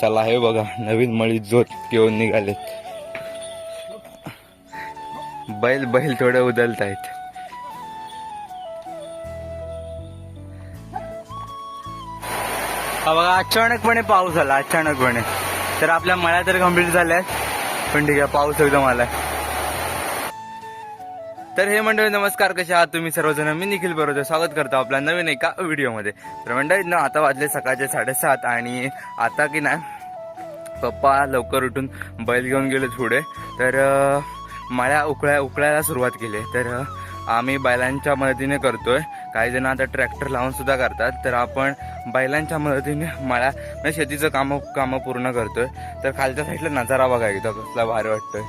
चला हे बघा नवीन मळी जोत घेऊन निघालेत. बैल बैल थोडे उदलत आहेत बघा अचानकपणे पाऊस आला अचानकपणे. तर आपल्या मळ्या तर कंप्लीट झाल्या पण ठीक आहे पाऊस एकदम आलाय. तर हे मंडळी नमस्कार कसे आहात तुम्ही सर्वजण? मी निखिल बरोबर स्वागत करतो आपल्या नवीन एका व्हिडिओमध्ये. तर मंडळी ना आता वाजले सकाळचे साडेसात आणि आता की नाही पप्पा लवकर उठून बैल घेऊन गेले पुढे तर मळ्या उकळ्या उकळायला सुरुवात केली. तर आम्ही बैलांच्या मदतीने करतोय. काही जण आता ट्रॅक्टर लावून सुद्धा करतात. तर आपण बैलांच्या मदतीने मळ्या म्हणजे शेतीचं कामं कामं पूर्ण करतोय. तर खालच्या साईडला नजारा बघा एकदा कसला भारी वाटतोय.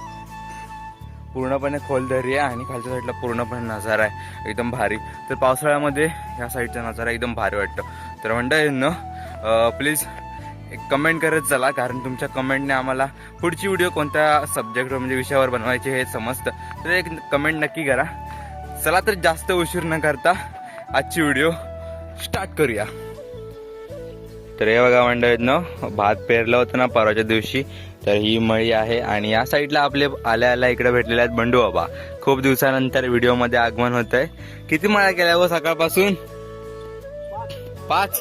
पूर्णपणे खोल दरी आहे आणि खालच्या साईडला पूर्णपणे नजारा आहे. एकदम भारी. तर पावसाळ्यामध्ये ह्या साईडचा नजारा एकदम भारी वाटतं. तर म्हणता प्लीज एक कमेंट करत चला कारण तुमच्या कमेंटने आम्हाला पुढची व्हिडिओ कोणत्या सब्जेक्टवर म्हणजे विषयावर बनवायचे हे समजतं. तर एक कमेंट नक्की करा. चला तर जास्त उशीर न करता आजची व्हिडिओ स्टार्ट करूया. तर हे बघा मंडळीनं भात पेरलं होतं ना परवाच्या दिवशी. तर ही मळी आहे आणि या साईडला आपले आल्या आल्या इकडे भेटलेले आहेत बंडू बाबा. खूप दिवसानंतर व्हिडिओमध्ये आगमन होत आहे किती मळ्या केल्या व सकाळपासून? पाच.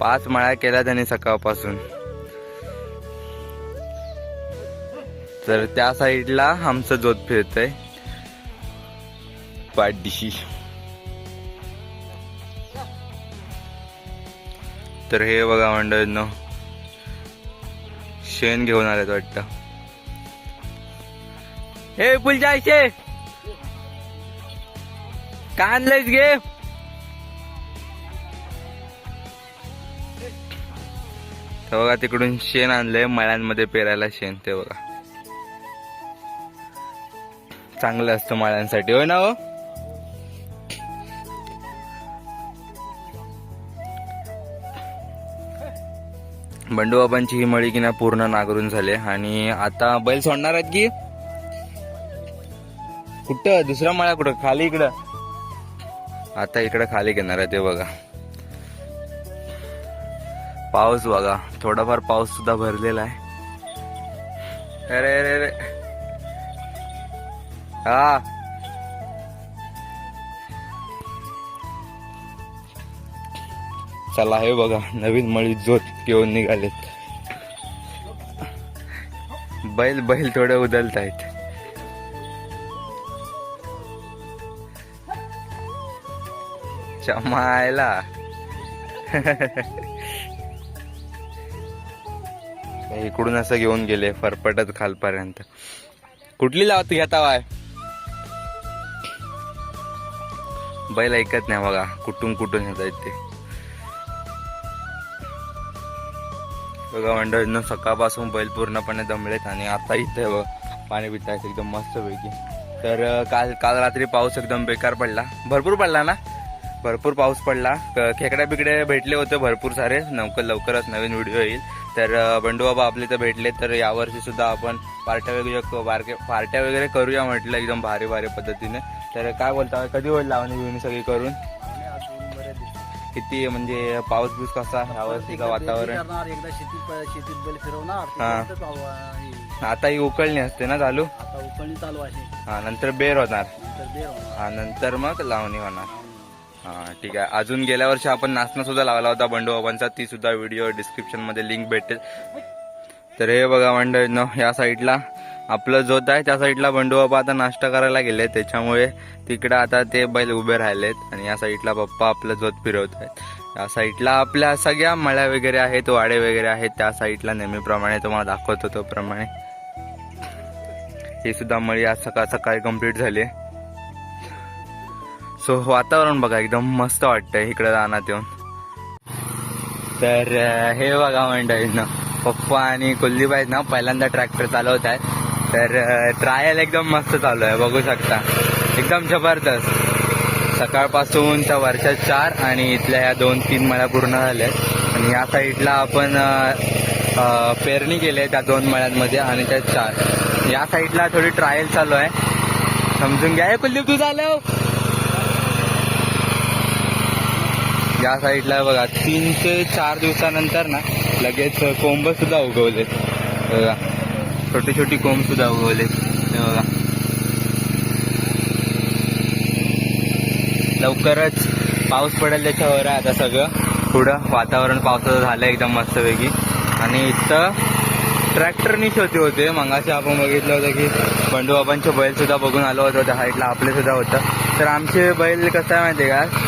पाच मळ्या केल्या त्यांनी सकाळपासून. तर त्या साईडला आमचं जोत फिरतय. पाठदिशी तर हे बघा मंडळ शेण घेऊन आलेत वाटतं. हे फुल जायचे का आणलंयस गे? बघा तिकडून शेण आणलंय मळ्यांमध्ये पेरायला शेण ते बघा. चांगलं असतं मळ्यांसाठी होय ना हो? बंडूबाबांची ही मळी की ना पूर्ण नागरून झाले आणि आता बैल सोडणार आहेत की? कुठं? दुसरा मळा कुठं? खाली इकडं. आता इकडं खाली घेणार आहे ते बघा. पाऊस बघा. थोडाफार पाऊस सुद्धा भरलेला आहे. अरे अरे अरे. हा. चला हे बघा नवीन मळी जोत घेऊन निघालेत. बैल बैल थोडे उदलत आहेत चमायला इकडून असं घेऊन गेले फरफटत खालपर्यंत. कुठली लावत घेता वाय बैल ऐकत नाही बघा कुठून कुठून येत आहेत ते. बघा मंडळीनं सकाळपासून बैल पूर्णपणे दमलेत आणि आता इथे पाणी पिता येत एकदम मस्त पैकी तर काल काल रात्री पाऊस एकदम बेकार पडला. भरपूर पडला ना? भरपूर पाऊस पडला. क- खेकड्या बिकड्या भेटले होते भरपूर सारे. लवकर लवकरच नवीन व्हिडिओ येईल. तर बंडूबाबा आपले तर भेटले तर यावर्षी सुद्धा आपण पार्ट्या वगैरे बारके पार्ट्या वगैरे करूया म्हटलं एकदम भारी भारी पद्धतीने. तर काय बोलता कधी होईल लावणी बिवणी सगळी करून? किती म्हणजे पाऊस बिऊस कसा यावर्षीचं वातावरण. करणार एकदा शेतीत शेतीत बैल फिरवणार हा. त्याच्यानंतर पाव- हे, आता ही उकळणी असते ना चालू? आता उकळणी चालू आहे. हा नंतर बेर होणार. नंतर बेर होणार. हा नंतर मग लावणी होणार. हा ठीक आहे. अजून गेल्या वर्षी आपण नाचणं सुद्धा लावला होता बंडू बाबांचा. ती सुद्धा व्हिडिओ डिस्क्रिप्शनमध्ये लिंक भेटेल. तर हे बघा मंडळींनो या साईडला आपलं जोत आहे त्या साईडला बंडू बाबा आता नाश्ता करायला गेले त्याच्यामुळे तिकडं आता ते बैल उभे राहिलेत आणि या साईडला पप्पा आपलं जोत फिरवत आहेत. या साईडला आपल्या सगळ्या मळ्या वगैरे आहेत वाडे वगैरे आहेत त्या साईडला नेहमीप्रमाणे तुम्हाला दाखवतो तो प्रमाणे ही सुद्धा मळी आज सकाळ सकाळी कंप्लीट झाली. सो वातावरण बघा एकदम मस्त वाटतंय इकडे रानात येऊन. तर हे बघा मंडळींना पप्पा आणि कुलदीप आहेत ना पहिल्यांदा ट्रॅक्टर चालवत आहेत. तर ट्रायल एकदम मस्त चालू आहे बघू शकता. एकदम जबरदस्त. सकाळपासून त्या वर्षात चार आणि इथल्या या दोन तीन मळ्या पूर्ण झाल्या आहेत. आणि या साईडला आपण पेरणी केली आहे त्या दोन मळ्यांमध्ये आणि त्या चार. या साईडला थोडी ट्रायल चालू आहे. समजून घ्या. हे कुलदीप तू झालं? या साईडला बघा तीन ते चार दिवसानंतर ना लगेच कोंब सुद्धा उगवलेत. बघा. छोटी छोटी कोंबसुद्धा उगवलेत बघा. लवकरच पाऊस पडेल त्याच्यावर आहे आता सगळं. पुढं वातावरण पावसाचं झालं एकदम मस्तपैकी. आणि इथं ट्रॅक्टरनी शेती होते. मगाशी आपण बघितलं होतं की बंडू बाबांचे बैलसुद्धा बघून आलो होतो. त्या हाईटला आपलेसुद्धा होतं. तर आमचे बैल कसं आहे माहिती आहे का?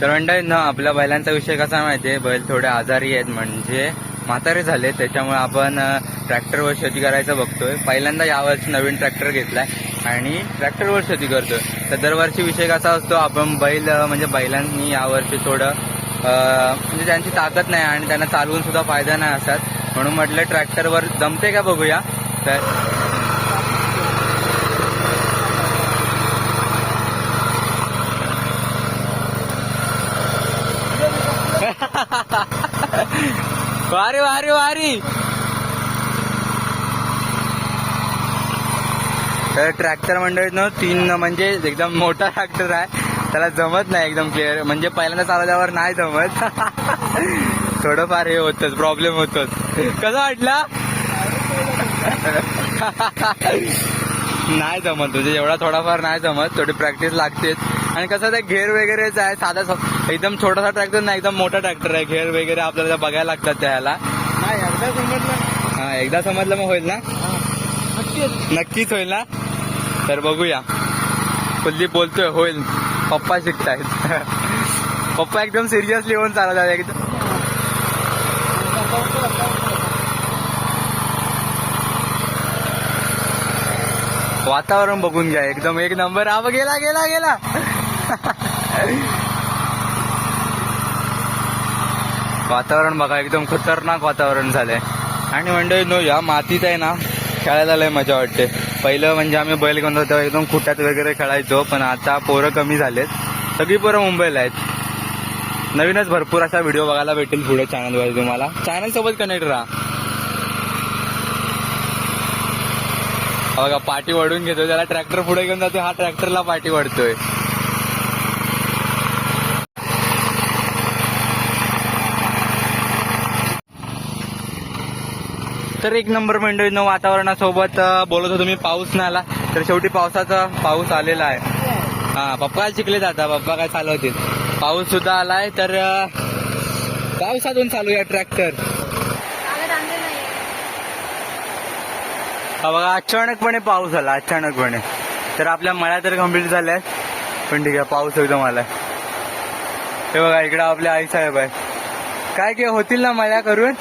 तर मंडळी ना आपल्या बैलांचा विषय कसा आहे माहिती आहे बैल थोडे आजारी आहेत. म्हणजे म्हातारे झाले. त्याच्यामुळे आपण ट्रॅक्टरवर शेती करायचं बघतोय. पहिल्यांदा यावर्षी नवीन ट्रॅक्टर घेतलाय आणि ट्रॅक्टरवर शेती करतोय. तर दरवर्षी विषय कसा असतो आपण बैल म्हणजे बैलांनी यावर्षी थोडं म्हणजे त्यांची ताकद नाही आणि त्यांना चालवून सुद्धा फायदा नाही असतात म्हणून म्हटलं ट्रॅक्टरवर जमते का बघूया. तर वारी वारी वारी. तर ट्रॅक्टर मंडळीत ना तीन म्हणजे एकदम मोठा ट्रॅक्टर आहे. त्याला जमत नाही एकदम क्लिअर म्हणजे पहिल्यांदा चालवल्यावर नाही जमत. थोडंफार हे होतच प्रॉब्लेम होतोच. कसं वाटलं? नाही जमत म्हणजे एवढा थोडाफार नाही जमत. थोडी प्रॅक्टिस लागतेच आणि कसं ते घेर वगैरेच आहे. साधा एकदम छोटासा ट्रॅक्टर नाही एकदम मोठा ट्रॅक्टर आहे. घेर वगैरे आपल्याला बघायला लागतात त्याला. नाही एकदा समजलं. हा एकदा समजलं मग होईल ना? नक्कीच होईल ना? तर बघूया. कुलदीप बोलतोय होईल. पप्पा शिकतायत. पप्पा एकदम सिरियसली होऊन चालत आहेत. एकदम. वातावरण बघून घ्या एकदम. एक नंबर. हा गेला गेला गेला. वातावरण बघा एकदम खतरनाक वातावरण झालंय. आणि मंडळी नो या मातीत आहे ना खेळायला लय मजा वाटते. पहिलं म्हणजे आम्ही बैल घेऊन होतो तेव्हा एकदम खुट्यात वगैरे खेळायचो पण आता पोरं कमी झालेत. सगळी पोरं मुंबईला आहेत. नवीनच भरपूर असा व्हिडिओ बघायला भेटेल पुढे चॅनलवर तुम्हाला. चॅनल सोबत कनेक्ट राहा. बघा पाठी वडून घेतो त्याला ट्रॅक्टर पुढे घेऊन जातो हा ट्रॅक्टरला पाठी वडतोय तर एक नंबर मंडळीनं वातावरणासोबत बोलत होतो मी पाऊस नाही आला तर शेवटी पावसाचा पाऊस आलेला आहे. हा पप्पा काय शिकले जाता? पप्पा काय चालवतील? पाऊस सुद्धा आलाय तर पावसातून चालू आहे ट्रॅक्टर. हा बघा अचानकपणे पाऊस आला अचानकपणे. तर आपल्या मळ्या तर कंप्लीट झाल्या पण ठीक आहे पाऊस एकदम आलाय. हे बघा इकडं आपल्या आई साहेब आहे काय काय होतील ना मळ्या करून?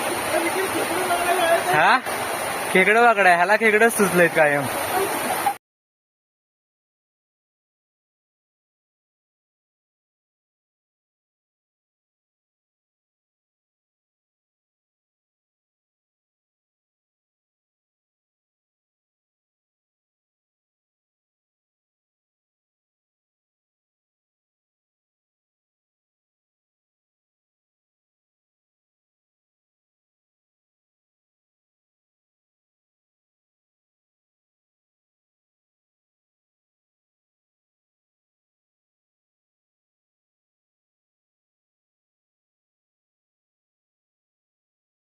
हा? खेकडं वाकडं आहे ह्याला खेकडं सुचलेत कायम.